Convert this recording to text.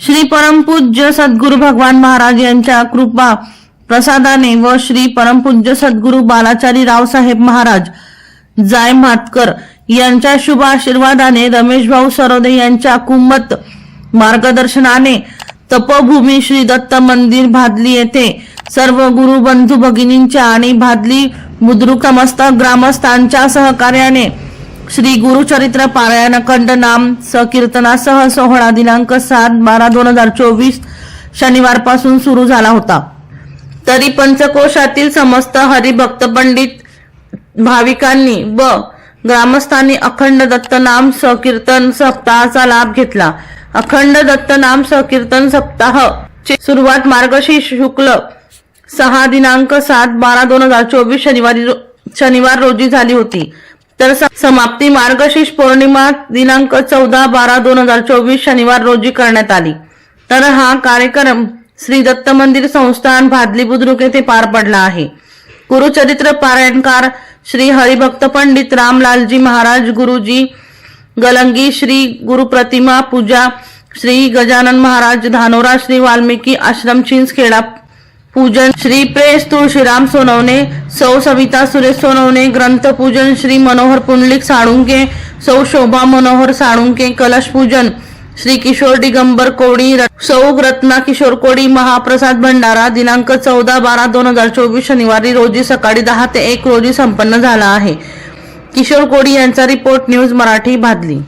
श्री परमपूज्य सद्गुरु भगवान महाराज यांच्या कृपा प्रसादाने व श्री परमपूज्य सद्गुरु बालाचारी रावसाहेब महाराज जाय मातकर यांच्या शुभ आशीर्वादाने रमेश भाऊ सरोदे यांच्या कुंमत मार्गदर्शनाने तपोभूमी श्री दत्त मंदिर भादली येथे सर्व गुरु बंधू भगिनींच्या आणि भादली बुद्रुक समस्त ग्रामस्थांच्या सहकार्याने श्री गुरुचरित्र पारायण अखंड नाम सकीर्तनासह सोहळा दिनांक सात बारा दोन हजार चोवीस शनिवारपासून सुरू झाला होता. तरी पंचकोशातील समस्त हरिभक्त पंडित भाविकांनी व ग्रामस्थांनी अखंड दत्त नाम संकीर्तन सप्ताहाचा लाभ घेतला. अखंड दत्त नाम संकीर्तन सप्ताह सुरुवात मार्गशीर्ष शुक्ल सहा दिनांक सात बारा दोन हजार चोवीस शनिवारी शनिवार रोजी झाली होती. तर समाप्ती मार्गशीर्ष पौर्णिमा दिनांक चौदा बारा दोन हजार चोवीस शनिवार रोजी करण्यात आली. तर हा कार्यक्रम श्री दत्त मंदिर संस्थान भादली बुद्रुक येथे पार पडला आहे. गुरुचरित्र पारायणकार श्री हरिभक्त पंडित रामलालजी महाराज गुरुजी गलंगी श्री गुरुप्रतिमा पूजा श्री गजानन महाराज धानोरा श्री वाल्मिकी आश्रम चिंचखेडा पूजन श्री प्रेस तुळशीराम सोनवणे सौ सविता सुरेश सोनवणे ग्रंथ पूजन श्री मनोहर पुंडलिक साळुंके सौ शोभा मनोहर साळुंके कलश पूजन श्री किशोर दिगंबर कोडी सौ रत्ना किशोर कोडी महाप्रसाद भंडारा दिनांक चौदा बारा दोन हजार चोवीस शनिवारी रोजी सकाळी दहा ते एक रोजी संपन्न झाला आहे. किशोर कोडी यांचा रिपोर्ट न्यूज मराठी भादली